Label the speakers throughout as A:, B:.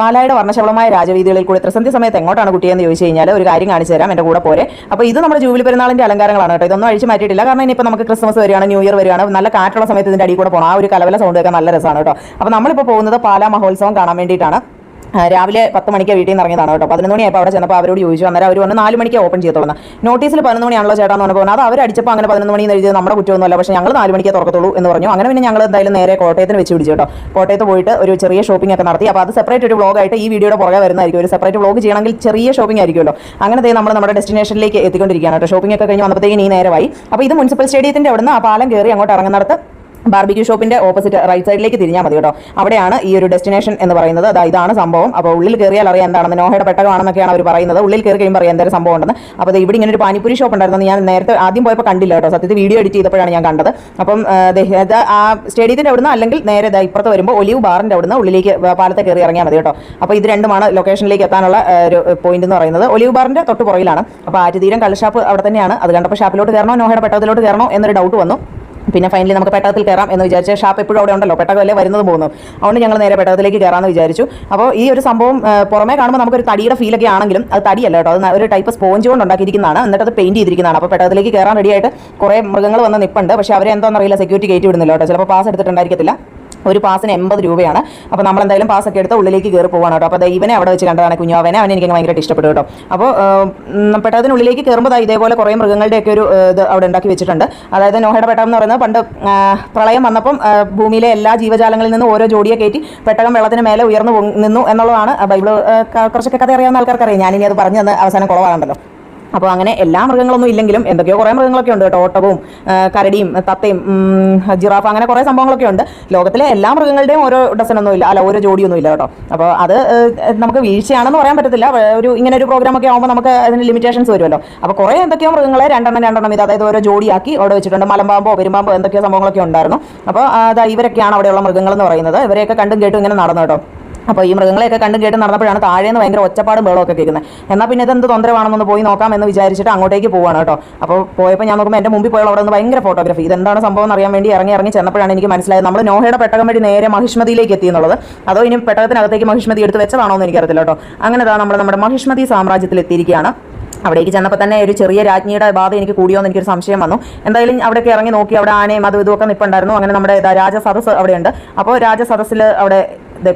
A: പാലായുടെ വർണശബളമായ രാജവീതികളിൽ കൂടി ത്രിസന്ധി സമയത്ത് എങ്ങോട്ടാണ് കുട്ടിയെന്ന് ചോദിച്ചു കഴിഞ്ഞാൽ ഒരു കാര്യം കാണിച്ചു തരാം എന്റെ കൂടെ പോരെ. അപ്പോൾ ഇത് നമ്മുടെ ജൂബിലി പെരുന്നാളിന്റെ അലങ്കാരങ്ങളാണ് കേട്ടോ. ഇതൊന്നും അഴിച്ചു മാറ്റിയിട്ടില്ല. കാരണം ഇനിയിപ്പോൾ നമുക്ക് ക്രിസ്മസ് വരികയാണ് ന്യൂ ഇയർ വരികയാണ് നല്ല കാറ്റുള്ള സമയത്ത് ഇതിന്റെ അടിയിൽ കൂടെ പോകണം ആ ഒരു കലവല സൗണ്ട് കേൾക്കാൻ നല്ല രസമാണ് കേട്ടോ. അപ്പോൾ നമ്മളിപ്പോൾ പോകുന്നത് പാലാ മഹോത്സവം കാണാൻ വേണ്ടിയിട്ടാണ്. രാവിലെ പത്ത് മണിക്ക് വീട്ടിൽ നിന്ന് ഇറങ്ങിയതാണ് കേട്ടോ. പതിനൊന്ന് മണിയായപ്പോൾ അവിടെ ചെന്നപ്പോൾ അവരോട് ചോദിച്ചു അന്നേരം അവർ വന്ന് നാല് മണിക്ക് ഓപ്പൺ ചെയ്തോളുന്ന നോട്ടീസിൽ പതിനൊന്ന് മണിയാണല്ലോ ചേട്ടാ എന്ന് പറഞ്ഞപ്പോൾ അത് അവർ അടിച്ചപ്പോൾ അങ്ങനെ പതിനൊന്ന് മണി എന്ന് എഴുതിയത് നമ്മുടെ കുറ്റമൊന്നുമല്ല പക്ഷേ ഞങ്ങൾ നാല് മണിക്ക് തുറക്കത്തുള്ളൂ എന്ന് പറഞ്ഞു. അങ്ങനെ പിന്നെ ഞങ്ങൾ എന്തായാലും നേരെ കോട്ടയത്തിന് വെച്ച് പിടിച്ചു കേട്ടോ. കോട്ടയത്ത് പോയിട്ട് ഒരു ചെറിയ ഷോപ്പിംഗ് ഒക്കെ നടത്തി. അപ്പോൾ അത് സെപ്പറേറ്റ് ഒരു വ്ളോഗായിട്ട് ഈ വീഡിയോയുടെ പുറകെ വരുന്നതായിരിക്കും. ഒരു സെപ്പറേറ്റ് വ്ളോഗ് ചെയ്യണമെങ്കിൽ ചെറിയ ഷോപ്പിംഗ് ആയിരിക്കുമല്ലോ. അങ്ങനെ നമ്മൾ നമ്മുടെ ഡെസ്റ്റിനേഷനിലേക്ക് എത്തിക്കൊണ്ടിരിക്കുകയാണ് കേട്ടോ. ഷോപ്പിംഗ് ഒക്കെ കഴിഞ്ഞ് വന്നപ്പോഴത്തേക്കും ഈ നേരമായി. അപ്പോൾ ഇത് മുനിസിപ്പൽ സ്റ്റേഡിയത്തിന്റെ അവിടുന്ന് ആ പാലം കയറി അങ്ങോട്ട് ഇറങ്ങുന്നിടത്ത് ബാർബിക്യൂ ഷോപ്പിന്റെ ഓപ്പോസിറ്റ് റൈറ്റ് സൈഡിലേക്ക് തിരിഞ്ഞാൽ മതി കേട്ടോ. അവിടെയാണ് ഈ ഒരു ഡെസ്റ്റിനേഷൻ എന്ന് പറയുന്നത്. അതാ ഇതാണ് സംഭവം. അപ്പോൾ ഉള്ളിൽ കയറിയാൽ അറിയാം എന്താണെന്ന്. നോഹയുടെ പെട്ടകമാണെന്നൊക്കെയാണ് അവർ പറയുന്നത്. ഉള്ളിൽ കയറി കഴിയുമ്പോൾ അറിയാം എന്തൊരു സംഭവം ഉണ്ടെന്ന്. അപ്പോൾ ഇവിടെ ഇങ്ങനെ ഒരു പാനിപ്പൂരി ഷോപ്പ് ഉണ്ടായിരുന്നു. ഞാൻ നേരത്തെ ആദ്യം പോയപ്പോൾ കണ്ടില്ല കേട്ടോ. സത്യത്തിൽ വീഡിയോ എഡിറ്റ് ചെയ്തപ്പോഴാണ് ഞാൻ കണ്ടത്. അപ്പം ആ, സ്റ്റേഡിയത്തിന്റെ അവിടുന്ന് അല്ലെങ്കിൽ നേരെ ഇപ്പുറത്ത് വരുമ്പോൾ ഒലിവ് ബാറിന്റെ അവിടുന്ന് ഉള്ളിലേക്ക് പാലത്തെ കയറി ഇറങ്ങിയാൽ മതി കേട്ടോ. അപ്പോൾ ഇത് രണ്ടുമാണ് ലൊക്കേഷനിലേക്ക് എത്താനുള്ള ഒരു പോയിന്റ് എന്ന് പറയുന്നത്. ഒലിവ് ബാറിന്റെ തൊട്ട് പുറകിലാണ് അപ്പോൾ ആറ്റുതീരം കള്ളഷാപ്പ് അവിടെ തന്നെയാണ്. അത് കണ്ടപ്പോൾ ഷാപ്പിലോട്ട് കയറണോ? നോഹയുടെ പെട്ടകത്തിലോട്ട് കയറണോ എന്നൊരു ഡൗട്ട് വന്നു. പിന്നെ ഫൈനലി നമുക്ക് പെട്ടകത്തിൽ കയറാം എന്ന് വിചാരിച്ച ഷാപ്പ് എപ്പോഴും അവിടെ ഉണ്ടല്ലോ. പെട്ടകമല്ലേ വരുന്നത് പോകുന്നു. അതുകൊണ്ട് ഞങ്ങൾ നേരെ പെട്ടകത്തിലേക്ക് കയറാമെന്ന് വിചാരിച്ചു. അപ്പോൾ ഈ ഒരു സംഭവം പുറമേ കാണുമ്പോൾ നമുക്കൊരു തടിയുടെ ഫീലൊക്കെ ആണെങ്കിലും അത് തടിയല്ല കേട്ടോ. അത് ഒരു ടൈപ്പ് സ്പോഞ്ച് കൊണ്ട് ഉണ്ടാക്കിയിരിക്കുന്നതാണ്. എന്നിട്ട് അത് പെയിന്റ് ചെയ്തിരിക്കുന്നതാണ്. അപ്പോൾ പെട്ടകത്തിലേക്ക് കയറാൻ റെഡിയായിട്ട് കുറേ മൃഗങ്ങൾ വന്ന് നിൽപ്പുണ്ട് പക്ഷേ അവരെ എന്താണെന്നറിയില്ല. സെക്യൂരിറ്റി കയറ്റി വിടുന്നില്ല കേട്ടോ. ചിലപ്പോൾ പാസ് എടുത്തിട്ടുണ്ടായിരിക്കത്തില്ല. ഒരു പാസിന് എൺപത് രൂപയാണ്. അപ്പോൾ നമ്മൾ എന്തായാലും പാസ് ഒക്കെ എടുത്ത് ഉള്ളിലേക്ക് കയറി പോവാണ് കേട്ടോ. അപ്പോൾ ഇവനെ അവിടെ വെച്ച് കണ്ടതാണ് കുഞ്ഞാവനെ അവനെ. എനിക്ക് ഭയങ്കരമായിട്ട് ഇഷ്ടപ്പെട്ടു കേട്ടോ. അപ്പോൾ പെട്ടതിനുള്ളിലേക്ക് കയറുമ്പോൾ ഇതേപോലെ കുറേ മൃഗങ്ങളുടെയൊക്കെ ഒരു ഇത് അവിടെ ഉണ്ടാക്കി വെച്ചിട്ടുണ്ട്. അതായത് നോഹയുടെ പെട്ടകം എന്ന് പറയുന്നത് പണ്ട് പ്രളയം വന്നപ്പം ഭൂമിയിലെ എല്ലാ ജീവജാലങ്ങളിൽ നിന്നും ഓരോ ജോഡിയെ കയറ്റി പെട്ടകം വെള്ളത്തിന് മേലെ ഉയർന്നു നിന്നു എന്നുള്ളതാണ് ക- കുറച്ചൊക്കെ കഥ അറിയാവുന്ന ആൾക്കാർക്ക് അറിയാം ഞാനിനി അത് പറഞ്ഞു അവസാനം കുളവാകണ്ടല്ലോ അപ്പോൾ അങ്ങനെ എല്ലാ മൃഗങ്ങളൊന്നും ഇല്ലെങ്കിലും എന്തൊക്കെയോ കുറേ മൃഗങ്ങളൊക്കെ ഉണ്ട് കേട്ടോ. ഓട്ടവും കരടിയും തത്തയും ജിറാഫ് അങ്ങനെ കുറേ സംഭവങ്ങളൊക്കെ ഉണ്ട്. ലോകത്തിലെ എല്ലാ മൃഗങ്ങളുടെയും ഓരോ ഡസനൊന്നും ഇല്ല. അല്ല ഓരോ ജോഡിയൊന്നും ഇല്ല കേട്ടോ. അപ്പോൾ അത് നമുക്ക് വീഴ്ചയാണെന്ന് പറയാൻ പറ്റത്തില്ല. ഒരു ഇങ്ങനെ ഒരു പ്രോഗ്രാം ഒക്കെ ആകുമ്പോൾ നമുക്ക് അതിന് ലിമിറ്റേഷൻസ് വരുമല്ലോ. അപ്പോൾ കുറേ എന്തൊക്കെയോ മൃഗങ്ങളെ രണ്ടെണ്ണം രണ്ടെണ്ണം ഇത് അതായത് ഓരോ ജോഡിയാക്കി അവിടെ വെച്ചിട്ടുണ്ട്. മലമ്പാമ്പോ പെരുമ്പാമ്പോ എന്തൊക്കെയോ സംഭവങ്ങളൊക്കെ ഉണ്ടായിരുന്നു. അപ്പോൾ അതാ ഇവരൊക്കെയാണ് അവിടെയുള്ള മൃഗങ്ങൾ എന്ന് പറയുന്നത്. ഇവരെയൊക്കെ കണ്ടും കേട്ടും ഇങ്ങനെ നടന്നു കേട്ടോ. അപ്പോൾ ഈ മൃഗങ്ങളെയൊക്കെ കണ്ടും കേട്ട് നടന്നപ്പോഴാണ് താഴേന്ന് ഭയങ്കര ഒച്ചപ്പാടും ബഹളമൊക്കെ കേൾക്കുന്നത്. എന്നാൽ പിന്നെ ഇതെന്ത് തൊന്തരവാണെന്നൊന്ന് പോയി നോക്കാം എന്ന് വിചാരിച്ചിട്ട് അങ്ങോട്ടേക്ക് പോവാണ് കേട്ടോ. അപ്പോൾ പോയപ്പോൾ ഞാൻ നോക്കുമ്പോൾ എന്റെ മുമ്പിൽ പോയുള്ള അവിടെ നിന്ന് ഭയങ്കര ഫോട്ടോഗ്രാഫി ഇതെന്താണ് സംഭവം എന്ന് അറിയാൻ വേണ്ടി ഇറങ്ങി ഇറങ്ങി ചെന്നപ്പോഴാണ് എനിക്ക് മനസ്സിലായത് നമ്മൾ നോഹയുടെ പെട്ടകം വഴി നേരെ മഹിഷ്മതിയിലേക്ക് എത്തി എന്നുള്ളത്. അതോ ഇനി പെട്ടകത്തിനകത്തേക്ക് മഹിഷ്മതി എടുത്ത് വെച്ചതാണോ എന്ന് എനിക്കറിയത്തില്ല കേട്ടോ. അങ്ങനെ നമ്മൾ നമ്മുടെ മഹിഷ്മതി സാമ്രാജ്യത്തിൽ എത്തിയിരിക്കുകയാണ്. അവിടേക്ക് ചെന്നപ്പോൾ തന്നെ ഒരു ചെറിയ രാജ്ഞിയുടെ ബാധ എനിക്ക് കൂടിയോ എന്ന് എനിക്കൊരു സംശയം വന്നു. എന്തായാലും അവിടെയൊക്കെ ഇറങ്ങി നോക്കി അവിടെ ആനയും അതും ഇതുമൊക്കെ നിൽപ്പുണ്ടായിരുന്നു അങ്ങനെ നമ്മുടെ രാജസദസ് അവിടെയുണ്ട്. അപ്പോൾ രാജസദസ്സിൽ അവിടെ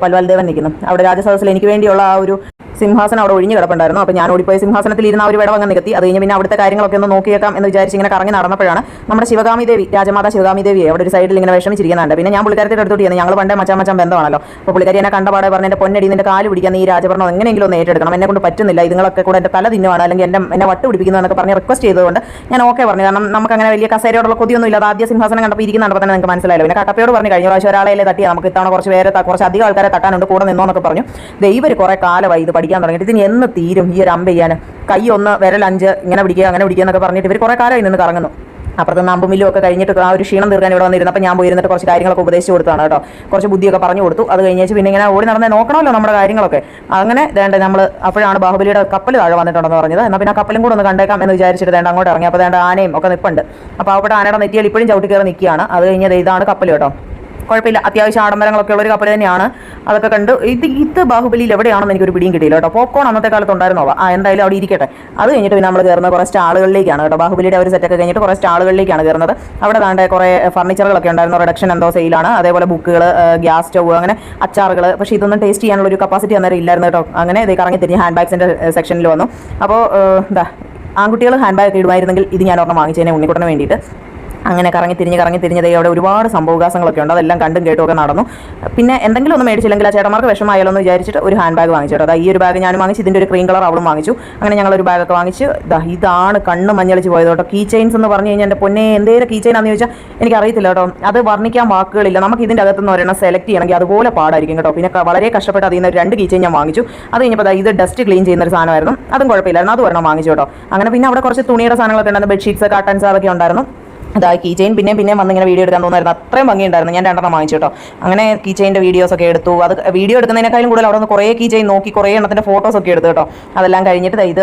A: പൽവാൽ ദേവൻ നിൽക്കുന്നു. അവിടെ രാജസദസ്സിൽ എനിക്ക് വേണ്ടിയുള്ള ആ ഒരു സിംഹാസനം അവിടെ ഒഴിഞ്ഞു കിടപ്പുണ്ടായിരുന്നു. അപ്പോൾ ഞാൻ ഓടിപ്പോയി സിംഹാസനത്തിൽ ഇരുന്ന ഒരു വിടവങ്ങ് നികത്തി. അത് കഴിഞ്ഞ് പിന്നെ അവിടുത്തെ കാര്യങ്ങളൊക്കെ ഒന്ന് നോക്കിയേക്കാം എന്ന് വിചാരിച്ച് ഇങ്ങനെ കറങ്ങി നടന്നപ്പോഴാണ് നമ്മുടെ ശിവകാമി ദേവി രാജമാതാ ശിവകാമി ദേവി അവിടെ ഒരു സൈഡിൽ ഇങ്ങനെ വിഷമിച്ചിരിക്കുന്നുണ്ട് പിന്നെ ഞാൻ പുള്ളിക്കാരത്തെ അടുത്തോട്ട് ചെയ്യുന്നത് ഞങ്ങൾ പണ്ടേ മച്ചാ മച്ചാൻ ബന്ധമാണല്ലോ. അപ്പോൾ പുള്ളിക്കാരി എന്നെ കണ്ടപാടെ പറഞ്ഞ എന്റെ പൊന്നടി നിന്റെ കാൽ പിടിക്കാൻ ഈ രാജഭരണം എങ്ങനെയെങ്കിലും ഒന്ന് ഏറ്റെടുക്കണം. എന്നെ കൊണ്ട് പറ്റുന്നില്ല. ഇതുങ്ങളൊക്കെ കൂടെ എന്റെ തല തിന്നുവാണ്. അല്ലെങ്കിൽ എന്റെ എന്നെ വട്ട് പിടിക്കുന്നു എന്നൊക്കെ പറഞ്ഞ് റിക്വസ്റ്റ് ചെയ്തുകൊണ്ട് ഞാൻ ഓക്കെ പറഞ്ഞു. കാരണം നമുക്ക് അങ്ങനെ വലിയ കസേരയോടുള്ള കൊതിയൊന്നും ഇല്ല ആദ്യ സിംഹാസനം കണ്ടപ്പോൾ ഇരിക്കുന്നുണ്ടപ്പോൾ തന്നെ നിങ്ങൾക്ക് മനസ്സിലായല്ലോ. പിന്നെ കട്ടപ്പയോട് പറഞ്ഞു കഴിഞ്ഞ പ്രാവശ്യം ഒരാളെ തട്ടിയാൽ നമുക്ക് ഇത്തവണ കുറച്ച് പേരെ കുറച്ച് അധികം ആൾക്കാരെ തട്ടാനുണ്ട്. കൂടെ നിന്നോ എന്നൊക്കെ പറഞ്ഞു. ദൈവർ കുറേ കാലമായി ഇത് പഠിക്കാൻ തുടങ്ങിയിട്ട്. ഇതിന് എന്ന് തീരും ഈ ഒരു അമ്പ ചെയ്യാൻ? കൈ ഒന്ന് വിരൽ അഞ്ച് ഇങ്ങനെ പിടിക്കുക അങ്ങനെ പിടിക്കുക എന്നൊക്കെ പറഞ്ഞിട്ട് ഇവർ കുറേ കാലമായി നിന്ന് കറങ്ങുന്നു. അപ്പുറത്ത് നമ്പും മില്ലും ഒക്കെ കഴിഞ്ഞിട്ട് ആ ഒരു ക്ഷീണം തീർക്കാൻ ഇവിടെ വന്നിരുന്നു. അപ്പോൾ ഞാൻ പോയിരുന്നിട്ട് കുറച്ച് കാര്യങ്ങളൊക്കെ ഉപദേശിച്ച് കൊടുത്താണ് കേട്ടോ. കുറച്ച് ബുദ്ധിയൊക്കെ പറഞ്ഞു കൊടുത്തു. അത് കഴിഞ്ഞ് പിന്നെ ഇങ്ങനെ ഓടി നടന്നേ നോക്കണമല്ലോ നമ്മുടെ കാര്യങ്ങളൊക്കെ. അങ്ങനെ വേണ്ട നമ്മൾ അപ്പോഴാണ് ബാഹുബലിയുടെ കപ്പൽ താഴെ വന്നിട്ടുണ്ടെന്ന് പറഞ്ഞത്. എന്നാൽ പിന്നെ ആ കപ്പലും കൂടെ ഒന്ന് കണ്ടേക്കാം എന്ന് വിചാരിച്ചിട്ട് വേണ്ട അങ്ങോട്ട് ഇറങ്ങി. അപ്പോൾ വേണ്ട ആനയും ഒക്കെ നിൽപ്പുണ്ട് അപ്പോൾ അവിടെ ആനയുടെ നെറ്റിയിൽ ഇപ്പോഴും ചവിട്ടി കയറി നിൽക്കുകയാണ്. അത് കഴിഞ്ഞത് ഇതാണ് കപ്പൽ കേട്ടോ. കുഴപ്പമില്ല. അത്യാവശ്യം ആഡംബരങ്ങളൊക്കെ ഉള്ള ഒരു കപ്പൽ തന്നെയാണ്. അതൊക്കെ കണ്ട് ഇത് ഇത് ബാഹുബലിയിൽ എവിടെയാണെന്ന് എനിക്കൊരു പിടിയും കിട്ടിയില്ല കേട്ടോ. പോപ്കോൺ അന്നത്തെ കാലത്ത് ഉണ്ടായിരുന്നോ? ആ എന്തായാലും അവിടെ ഇരിക്കട്ടെ. അത് കഴിഞ്ഞിട്ട് പിന്നെ നമ്മൾ കയറുന്നത് കുറേ സ്റ്റാളുകളിലേക്കാണ് കേട്ടോ. ബാഹുബലിയുടെ ഒരു സെറ്റൊക്കെ കഴിഞ്ഞിട്ട് കുറേ സ്റ്റാളുകളിലേക്കാണ് കയറുന്നത് അവിടെ കണ്ട കുറേ ഫർണിച്ചറുകളൊക്കെ ഉണ്ടായിരുന്നു. റിഡക്ഷൻ എന്തോ സെയിലാണ് അതേപോലെ ബുക്കുകൾ ഗ്യാസ് സ്റ്റവ് അങ്ങനെ അച്ചാറുകൾ പക്ഷേ ഇതൊന്നും ടേസ്റ്റ് ചെയ്യാനുള്ള ഒരു കപ്പാസിറ്റി അന്നേരം ഇല്ലായിരുന്നു കേട്ടോ. അങ്ങനെ ഇത് കറങ്ങി തിരിഞ്ഞ് ഹാൻഡ് ബാഗ്സിന്റെ സെക്ഷനിൽ വന്നു. അപ്പോൾ എന്താ ആൺകുട്ടികൾ ഹാൻഡ് ബാഗ് ഇടുമായിരുന്നെങ്കിൽ ഇത് ഞാൻ ഒരെണ്ണം വാങ്ങിച്ചതിനെ ഉണ്ണിക്കുട്ടന് വേണ്ടിയിട്ട്. അങ്ങനെ കറങ്ങി തിരിഞ്ഞ് കറങ്ങി തിരിഞ്ഞത് അവിടെ ഒരുപാട് സംഭവവികാസങ്ങളൊക്കെ ഉണ്ട്. അതെല്ലാം കണ്ടും കേട്ടും ഒക്കെ നടന്നു. പിന്നെ എന്തെങ്കിലും ഒന്ന് മേടിച്ചില്ലെങ്കിൽ ആ ചേട്ടന്മാർക്ക് വിഷമമായാലോ എന്ന് വിചാരിച്ചിട്ട് ഒരു ഹാൻഡ് ബാഗ് വാങ്ങിച്ചു കേട്ടോ. ഈ ഒരു ബാഗ് ഞാനും വാങ്ങിച്ചു. ഇതിന്റെ ഒരു ക്രീം കളർ അവളും വാങ്ങിച്ചു. അങ്ങനെ ഞങ്ങൾ ഒരു ബാഗൊക്കെ വാങ്ങിച്ച് ഇതാണ് കണ്ണ് മഞ്ഞളിച്ച് പോയത് കേട്ടോ. കീ ചെയിൻസ് എന്ന് പറഞ്ഞു കഴിഞ്ഞാൽ എന്റെ പൊന്നെ എന്തേലും കീ ചെയിൻ ആണെന്ന് ചോദിച്ചാൽ എനിക്ക് അറിയത്തില്ല കേട്ടോ. അത് വർണിക്കാൻ വാക്കുകളില്ല. നമുക്ക് ഇതിന്റെ അകത്ത് നിന്ന് ഒരെണ്ണം സെലക്ട് ചെയ്യണമെങ്കിൽ അതുപോലെ പാടായിരിക്കും കേട്ടോ. പിന്നെ വളരെ കഷ്ടപ്പെട്ട് അതിൽ നിന്ന് രണ്ട് കീ ചെയിൻ ഞാൻ വാങ്ങിച്ചു. അത് കഴിഞ്ഞപ്പോൾ ഇത് ഡസ്റ്റ് ക്ലീൻ ചെയ്യുന്ന ഒരു സാധനമായിരുന്നു. അതും കുഴപ്പമില്ലായിരുന്നു. അത് ഒരെണ്ണം വാങ്ങിച്ചു കേട്ടോ. അങ്ങനെ പിന്നെ അവിടെ കുറച്ച് തുണിയുടെ സാധനങ്ങളൊക്കെ ഉണ്ടായിരുന്നു. ബെഡ്ഷീറ്റ്സ് കട്ടൻസ് അതൊക്കെ ഉണ്ടായിരുന്നു. അതാ കീ ചെയിൻ പിന്നെയും പിന്നെയും വന്ന് ഇങ്ങനെ വീഡിയോ എടുക്കാൻ തോന്നുമായിരുന്നു അത്രയും ഭംഗിയുണ്ടായിരുന്നു. ഞാൻ രണ്ടെണ്ണം വാങ്ങിച്ചു കേട്ടോ. അങ്ങനെ കീ ചെയിന്റെ വീഡിയോസ് ഒക്കെ എടുത്തു. അത് വീഡിയോ എടുക്കുന്നതിനേക്കാളും കൂടുതൽ അവിടെ നിന്ന് കുറേ കീ ചെയിൻ നോക്കി കുറേ എണ്ണത്തിന്റെ ഫോട്ടോസ് ഒക്കെ എടുത്തു കേട്ടോ. അതെല്ലാം കഴിഞ്ഞിട്ട് ഇത്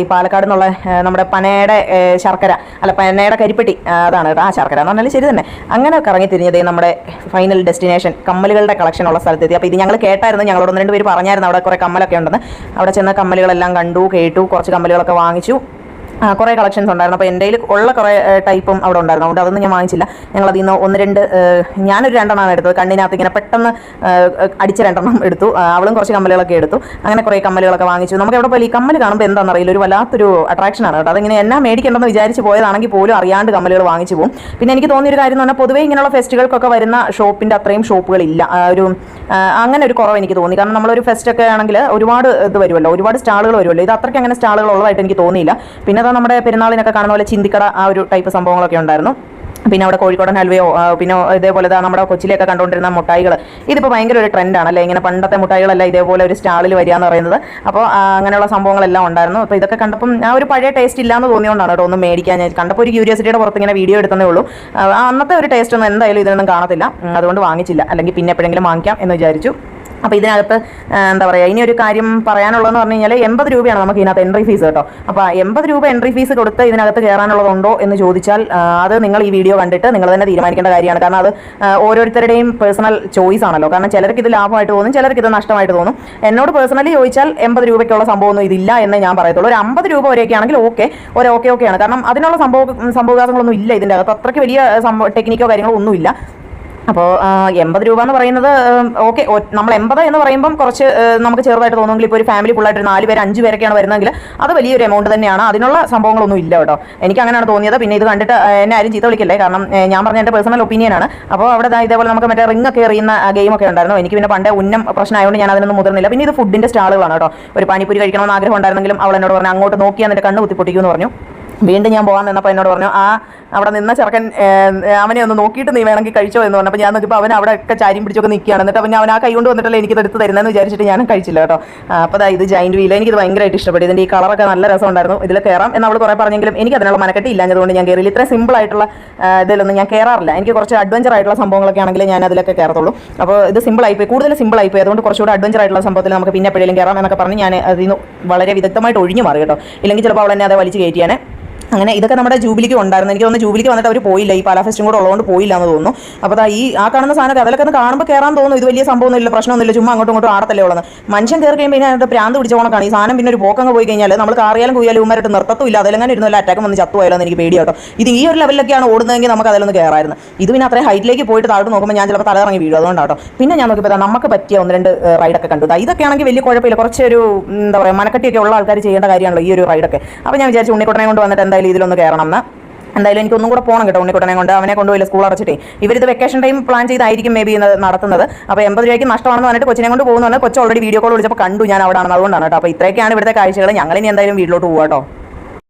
A: ഈ പാലക്കാട് നിന്നുള്ള നമ്മുടെ പനയുടെ ശർക്കര അല്ല പനയുടെ കരിപ്പെട്ടി അതാണ് ആ ശർക്കര എന്ന് പറഞ്ഞാൽ ശരി തന്നെ. അങ്ങനെ കറങ്ങി തിരിഞ്ഞത് നമ്മുടെ ഫൈനൽ ഡെസ്റ്റിനേഷൻ കമ്മലുകളുടെ കളക്ഷൻ ഉള്ള സ്ഥലത്തെത്തി. അപ്പോൾ ഇത് ഞങ്ങൾ കേട്ടായിരുന്നു. ഞങ്ങളോട് ഒന്ന് രണ്ട് പേര് പറഞ്ഞായിരുന്നു. അവിടെ കുറേ കമ്മലൊക്കെ ഉണ്ടെന്ന്. അവിടെ ചെന്ന കമ്മലുകളെല്ലാം കണ്ടു കേട്ടു. കുറച്ച് കമ്മലുകളൊക്കെ വാങ്ങിച്ചു. കുറേ കളക്ഷൻസ് ഉണ്ടായിരുന്നു. അപ്പോൾ എന്റെ ഉള്ള കുറേ ടൈപ്പും അവിടെ ഉണ്ടായിരുന്നു. അതുകൊണ്ട് അതൊന്നും ഞാൻ വാങ്ങിച്ചില്ല. ഞങ്ങൾ അതിൽ നിന്ന് ഒന്ന് രണ്ട് ഞാനൊരു രണ്ടെണ്ണമാണ് എടുത്തത്. കണ്ണിനകത്ത് ഇങ്ങനെ പെട്ടെന്ന് അടിച്ച രണ്ടെണ്ണം എടുത്തു. അവളും കുറച്ച് കമ്മലുകളൊക്കെ എടുത്തു. അങ്ങനെ കുറേ കമ്മലുകളൊക്കെ വാങ്ങിച്ചു. നമുക്ക് എവിടെ പോലും ഈ കമ്മൽ കാണുമ്പോൾ എന്താണെന്ന് അറിയില്ല ഒരു വല്ലാത്തൊരു അട്രാക്ഷനാണ് കേട്ടോ. അതിങ്ങനെ എന്നാ മേടിക്കേണ്ടെന്ന് വിചാരിച്ച് പോയതാണെങ്കിൽ പോലും അറിയാണ്ട് കമ്മലുകൾ വാങ്ങിച്ചു പോകും. പിന്നെ എനിക്ക് തോന്നിയൊരു കാര്യം എന്ന് പറഞ്ഞാൽ പൊതുവേ ഇങ്ങനെയുള്ള ഫെസ്റ്റുകൾക്കൊക്കെ വരുന്ന ഷോപ്പിന്റെ അത്രയും ഷോപ്പുകളില്ല ഒരു അങ്ങനെ ഒരു കുറവ് എനിക്ക് തോന്നി. കാരണം നമ്മളൊരു ഫെസ്റ്റൊക്കെ ആണെങ്കിൽ ഒരുപാട് ഇത് വരുമല്ലോ. ഒരുപാട് സ്റ്റാളുകൾ വരുമല്ലോ. ഇത് അത്രയ്ക്ക് അങ്ങനെ സ്റ്റാളുകൾ ഉള്ളതായിട്ട് എനിക്ക് തോന്നിയില്ല. പിന്നെ നമ്മുടെ പെരുന്നാളിനൊക്കെ കാണുന്ന പോലെ ചിന്തിക്കട ആ ഒരു ടൈപ്പ് സംഭവങ്ങളൊക്കെ ഉണ്ടായിരുന്നു. പിന്നെ അവിടെ കോഴിക്കോടൻ ഹൽവയോ പിന്നെ ഇതേപോലെ നമ്മുടെ കൊച്ചിയിലൊക്കെ കണ്ടുകൊണ്ടിരുന്ന മുട്ടായികൾ ഇതിപ്പോൾ ഭയങ്കര ഒരു ട്രെൻഡാണ് അല്ലേ? ഇങ്ങനെ പണ്ടത്തെ മുട്ടായികളല്ല ഇതേപോലെ ഒരു സ്റ്റാളിൽ വരിക എന്ന് പറയുന്നത്. അപ്പോൾ അങ്ങനെയുള്ള സംഭവങ്ങളെല്ലാം ഉണ്ടായിരുന്നു. അപ്പോൾ ഇതൊക്കെ കണ്ടപ്പം ആ ഒരു പഴയ ടേസ്റ്റ് ഇല്ലാന്ന് തോന്നിയോണ്ടാണ് കേട്ടോ ഒന്ന് മേടിക്കാൻ. ഞാൻ കണ്ടപ്പോൾ ഒരു ക്യൂരിയോസിറ്റിയുടെ പുറത്ത് ഇങ്ങനെ വീഡിയോ എടുത്തതേ ഉള്ളൂ. അന്നത്തെ ഒരു ടേസ്റ്റ് ഒന്നും എന്തായാലും ഇതിനൊന്നും കാണത്തില്ല. അതുകൊണ്ട് വാങ്ങിച്ചില്ല. അല്ലെങ്കിൽ പിന്നെ എപ്പോഴെങ്കിലും വാങ്ങിക്കാം എന്ന് വിചാരിച്ചു. അപ്പോൾ ഇതിനകത്ത് എന്താ പറയുക ഇനി ഒരു കാര്യം പറയാനുള്ളതെന്ന് പറഞ്ഞു കഴിഞ്ഞാൽ എൺപത് രൂപയാണ് നമുക്ക് ഇതിനകത്ത് എൻട്രി ഫീസ് കേട്ടോ. അപ്പോൾ എൺപത് രൂപ എൻട്രി ഫീസ് കൊടുത്ത് ഇതിനകത്ത് കയറാനുള്ളതുണ്ടോ എന്ന് ചോദിച്ചാൽ അത് നിങ്ങൾ ഈ വീഡിയോ കണ്ടിട്ട് നിങ്ങൾ തന്നെ തീരുമാനിക്കേണ്ട കാര്യമാണ്. കാരണം അത് ഓരോരുത്തരുടെയും പേഴ്സണൽ ചോയ്സ് ആണല്ലോ. കാരണം ചിലർക്ക് ഇത് ലാഭമായിട്ട് തോന്നും ചിലർക്ക് ഇത് നഷ്ടമായിട്ട് തോന്നും. എന്നോട് പേഴ്സണലി ചോദിച്ചാൽ എൺപത് രൂപയ്ക്കുള്ള സംഭവമൊന്നും ഇതില്ല എന്ന് ഞാൻ പറയത്തുള്ളൂ. ഒരു അമ്പത് രൂപ വരെയൊക്കെ ആണെങ്കിൽ ഓക്കെ ഒരു ഓക്കെ ഓക്കെയാണ് കാരണം അതിനുള്ള സംഭവ സംഭവവികാസങ്ങളൊന്നും ഇല്ല ഇതിന്റെ അകത്ത്. അത്രയ്ക്ക് വലിയ ടെക്നിക്കോ കാര്യങ്ങളോ ഒന്നുമില്ല. അപ്പോൾ എൺപത് രൂപ എന്ന് പറയുന്നത് ഓക്കെ നമ്മൾ എൺപത് എന്ന് പറയുമ്പം കുറച്ച് നമുക്ക് ചെറുതായിട്ട് തോന്നുമെങ്കിൽ ഇപ്പോൾ ഒരു ഫാമിലി ഫുള്ളായിട്ട് ഒരു നാല് പേര് അഞ്ച് പേരൊക്കെയാണ് വരുന്നതെങ്കിൽ അത് വലിയൊരു എമൗണ്ട് തന്നെയാണ്. അതിനുള്ള സംഭവങ്ങളൊന്നും ഇല്ല കേട്ടോ. എനിക്ക് അങ്ങനെയാണ് തോന്നിയത്. പിന്നെ ഇത് കണ്ടിട്ട് എന്നെ ആരും ചീത്ത വിളിക്കില്ലേ? കാരണം ഞാൻ പറഞ്ഞ എന്റെ പേഴ്സണൽ ഒപ്പീനിയനാണ് അപ്പോൾ അവിടെ ഇതേപോലെ നമുക്ക് മറ്റേ റിംഗ് ഒക്കെ എറിയുന്ന ഗെയിമൊക്കെ ഉണ്ടായിരുന്നു. എനിക്ക് പിന്നെ പണ്ടേ ഉന്നം പ്രശ്നമായതുകൊണ്ട് ഞാൻ അതിനൊന്നും മുതിർന്നില്ല. പിന്നെ ഇത് ഫുഡിന്റെ സ്റ്റാളുകളാണ് കേട്ടോ. ഒരു പാനിപ്പൂരി കഴിക്കണമെന്ന് ആഗ്രഹം ഉണ്ടായിരുന്നെങ്കിലും അവൾ എന്നോട് പറഞ്ഞു അങ്ങോട്ട് നോക്കി എന്നിട്ട് കണ്ണ് കുത്തിപ്പൊട്ടിക്കുമെന്ന് പറഞ്ഞു. വീണ്ടും ഞാൻ പോകാൻ നിന്നപ്പോൾ എന്നോട് പറഞ്ഞു ആ അവിടെ നിന്ന ചെറുക്കൻ അവനെ ഒന്ന് നോക്കിയിട്ട് നീ വേണമെങ്കിൽ കഴിച്ചോ എന്ന് പറഞ്ഞപ്പോൾ ഞാൻ നോക്കിയപ്പോൾ അവൻ അവിടെ ഒക്കെ ചാരിയും പിടിച്ചൊക്കെ നിൽക്കുകയാണ് എന്നിട്ട് അവൻ അവൻ ആ കൈ കൊണ്ട് വന്നിട്ടല്ലേ എനിക്കിത് എടുത്ത് തരുന്നതെന്ന് വിചാരിച്ചിട്ട് ഞാൻ കഴിച്ചില്ല കേട്ടോ. അപ്പോൾ ദാ ഇത് ജൈന്റ് വീൽ എനിക്കിത് ഭയങ്കരമായിട്ട് ഇഷ്ടപ്പെട്ടു. ഇതിന്റെ ഈ കളറൊക്കെ നല്ല രസമുണ്ടായിരുന്നു ഇതിൽ കയറാം എന്ന് അവൾ കുറേ പറഞ്ഞെങ്കിലും എനിക്ക് അതിനുള്ള മനക്കെട്ടി ഇല്ലാഞ്ഞതുകൊണ്ട് ഞാൻ കയറിയില്ല ഇത്രയും സിമ്പിൾ ആയിട്ടുള്ള ഇതിലൊന്നും ഞാൻ കയറാറില്ല എനിക്ക് കുറച്ച് അഡ്വഞ്ചർ ആയിട്ടുള്ള സംഭവങ്ങളൊക്കെ ആണെങ്കിൽ ഞാൻ അതിലൊക്കെ കയറത്തുള്ളൂ അപ്പോൾ ഇത് സിമ്പിൾ ആയിപ്പോയി. കൂടുതൽ സിമ്പിൾ ആയിപ്പോയി. അതുകൊണ്ട് കുറച്ചുകൂടി അഡ്വഞ്ചർ ആയിട്ടുള്ള സംഭവത്തിൽ നമുക്ക് പിന്നെ എപ്പോഴെങ്കിലും കയറാം എന്നൊക്കെ പറഞ്ഞ് ഞാൻ അതിൽ നിന്ന് വളരെ വിദഗ്ധമായിട്ട് ഒഴിഞ്ഞു മാറി കേട്ടോ. ഇല്ലെങ്കിൽ ചിലപ്പോൾ അവൾ എന്നെ അത് വലിച്ച് കയറ്റിയാനെ. അങ്ങനെ ഇതൊക്കെ നമ്മുടെ ജൂബിലിക്ക് ഉണ്ടായിരുന്നു. എനിക്ക് തോന്നുന്നു ജൂബിലിക്ക് വന്നിട്ട് അവർ പോയില്ല. ഈ പാലാ ഫെസ്റ്റും കൂടെ ഉള്ളതുകൊണ്ട് പോയില്ല എന്ന് തോന്നുന്നു. അപ്പോൾ ഈ ആ കാണുന്ന സാധനം അതിലൊക്കെ ഒന്ന് കാണുമ്പോൾ കയറാൻ തോന്നുന്നു. ഇത് വലിയ സംഭവമൊന്നുമില്ല പ്രശ്നമൊന്നുമില്ല ചുമ്മാ അങ്ങോട്ടും ഇങ്ങോട്ടും ആടത്തല്ലേ ഉള്ളത്. മനുഷ്യൻ കയറി കഴിയുമ്പോൾ ഇതിനകത്ത് പ്രാന്ത് പിടിച്ച കണക്കാണ്. ഈ സാധനം പിന്നെ ഒരു പോക്കങ്ങ് പോയി കഴിഞ്ഞാൽ നമ്മൾ കാറിയാലും കുയ്യാലും ഉമ്മരായിട്ട് നിർത്തത്തും ഇല്ല. അതിലെങ്ങനെ ഇരുന്നല്ല അറ്റാക്ക് വന്ന് ചത്തുപോയാലോ എനിക്ക് പേടിയാട്ടോ. ഇത് ഈ ഒരു ലെവലിലൊക്കെയാണ് ഓടുന്നതെങ്കിൽ നമുക്ക് അതിലൊന്ന് കയറായിരുന്നു ഇത് പിന്നെ അത്രയും ഹൈറ്റിലേക്ക് പോയിട്ട് താഴോട്ട് നോക്കുമ്പോൾ ഞാൻ ചിലപ്പോൾ തലയിറങ്ങി വീഴും. അതുകൊണ്ടാട്ടോ. പിന്നെ ഞാൻ നോക്കിയപ്പോൾ നമുക്ക് പറ്റിയ ഒന്ന് രണ്ട് റൈഡൊക്കെ കണ്ടു. ഇതൊക്കെ ആണെങ്കിൽ വലിയ കുഴപ്പമില്ല. കുറച്ചൊരു എന്താ പറയുക മനക്കട്ടിയൊക്കെ ഉള്ള ആൾക്കാർ ചെയ്യേണ്ട കാര്യമാണല്ലോ ഈ ഒരു റൈഡൊക്കെ അപ്പോൾ ഞാൻ വിചാരിച്ചു ഉണ്ണിക്കുട്ടനെ കൊണ്ട് വന്നിട്ട് എന്തായാലും ഇതിലൊന്ന് കയറണം എന്ന് എന്തായാലും എനിക്ക് ഒന്നും കൂടെ പോകണം കേട്ടോ ഉണ്ണിക്കുട്ടനെ കൊണ്ട്. അവനെ കൊണ്ടുപോയില്ല സ്കൂൾ അടച്ചിട്ടേ. ഇവരിത് വെക്കേഷൻ ടൈം പ്ലാൻ ചെയ്തായിരിക്കും മേ ബി നടത്തുന്നത്. അപ്പോൾ എൺപത് രൂപയ്ക്ക് നഷ്ടമാണെന്ന് പറഞ്ഞിട്ട് കൊച്ചിനെ കൊണ്ട് പോകുന്നു കൊച്ചു ഓൾറെഡി വീഡിയോ കോൾ വിളിച്ചപ്പോൾ കണ്ടു ഞാൻ അവിടെ ആണെന്ന് അതുകൊണ്ടാണ് കേട്ടോ. അപ്പോൾ ഇത്രയൊക്കെയാണ് ഇവിടുത്തെ കാഴ്ചകൾ ഞങ്ങൾ ഇനി എന്തായാലും വീട്ടിലോട്ട് പോകാം കേട്ടോ.